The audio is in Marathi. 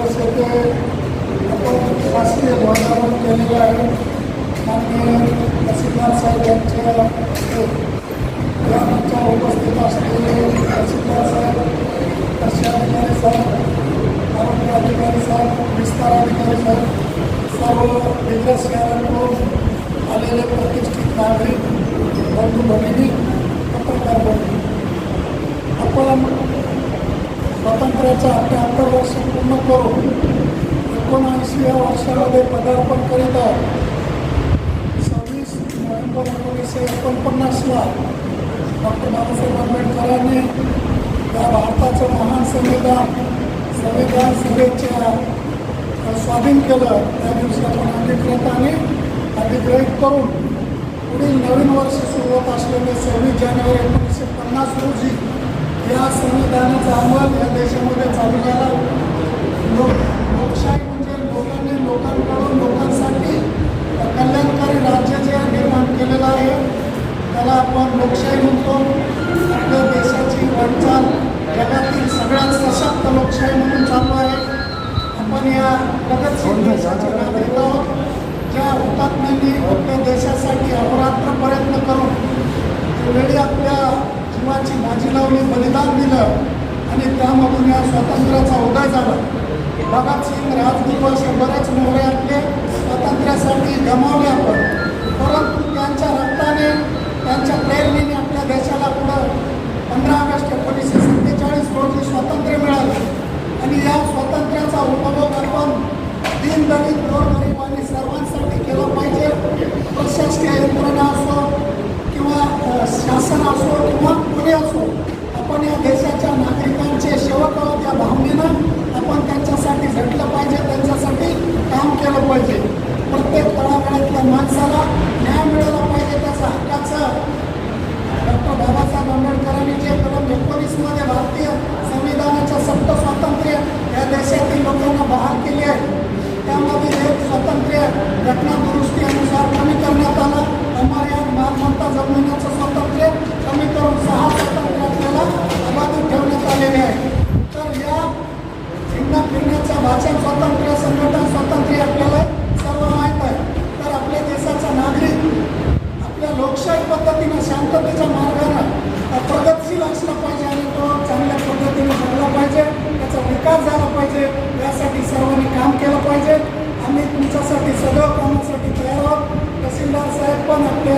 याच्यामध्ये आपण शासकीय ध्वजारोहण केलेलं आहे. माननीय तहसीलदार साहेब यांच्या या उपस्थित असलेले तहसीलदार साहेब कृषी अधिकारी साहेब आरोग्य अधिकारी साहेब विस्तार अधिकारी साहेब सर्व दिग्गज शहरांकडून आलेले प्रतिष्ठित नागरिक बंधू भगिनी पत्रकार बंधू आपण स्वातंत्र्याच्या अठ्ठ्याहत्तर वर्ष पूर्ण करून एकोणऐंशीव्या वर्षामध्ये पदार्पण करीत आहोत. सव्वीस नोव्हेंबर एकोणीसशे एकोणपन्नासला डॉक्टर बाबासाहेब आंबेडकरांनी या भारताचं महान संविधान संविधान सभेच्या स्वाधीन केलं. त्या दिवशी आपण अंगीकृत आणि अधिग्रहित करून पुढील नवीन वर्ष सुरू होत असलेले सव्वीस जानेवारी एकोणीसशे पन्नास रोजी या संविधानाचा अंमल या देशामध्ये चालू झाला. लोक लोकशाही म्हणजे लोकांनी लोकांकडून लोकांसाठी कल्याणकारी राज्य जे निर्माण केलेलं आहे. त्याला आपण लोकशाही म्हणतो. आपल्या देशाची वाटचाल जगातील सगळ्यात सशक्त लोकशाही म्हणून चालू आहे. आपण या प्रगतशील देशाचे नागरिक आहोत. जीवाची बलिदान दिलं. आणि त्यामधून या स्वातंत्र्याचा उदय झाला. भगतसिंग राजगुरू असे बरेच मोहरे आपले स्वातंत्र्यासाठी गमावले आपण. परंतु त्यांच्या रक्ताने त्यांच्या प्रेरणेने आपल्या देशाला पुढं पंधरा ऑगस्ट एकोणीसशे सत्तेचाळीस रोजी स्वातंत्र्य मिळालं. आणि या स्वातंत्र्याचा उपभोग आपण दीनदलित गोरगरीब आणि सर्वांसाठी केला पाहिजे प्रशासकीय यंत्रणा असो किंवा अ, शासन असो किंवा कोणी असो आपण या देशाच्या नागरिकांचे सेवक आहोत या भावनेनं आपण त्यांच्यासाठी झटलं पाहिजे त्यांच्यासाठी काम केलं पाहिजे प्रत्येक तळागाळातल्या माणसाला न्याय मिळाला पाहिजे त्याचा हक्काचं डॉक्टर बाबासाहेब आंबेडकरांनी जे कलम एकोणीसमध्ये भारतीय संविधानाच्या सप्त स्वातंत्र्य या देशातील लोकांना बहाल केले आहे त्यामध्ये एक स्वातंत्र्य घटना दुरुस्तीनुसार कमी करण्यात आलं अमर्याद मालमत्ता जमिनीचं स्वातंत्र्य कमी करून सहा स्वातंत्र्य आपल्याला अबाधित ठेवण्यात आलेले आहे तर या फिरणं फिरण्याचं भाषण स्वातंत्र्य संघटन स्वातंत्र्य आपल्याला सर्व माहीत आहे तर आपल्या देशाचा नागरिक आपल्या लोकशाही पद्धतीनं शांततेच्या मार्गानं प्रगतशील असला पाहिजे आणि तो चांगल्या पद्धतीने जगला पाहिजे त्याचा विकास झाला पाहिजे यासाठी सर्वांनी काम केलं पाहिजे. आम्ही तुमच्यासाठी सगळं कामासाठी तयार आहोत. तहसीलदार साहेब पण आपले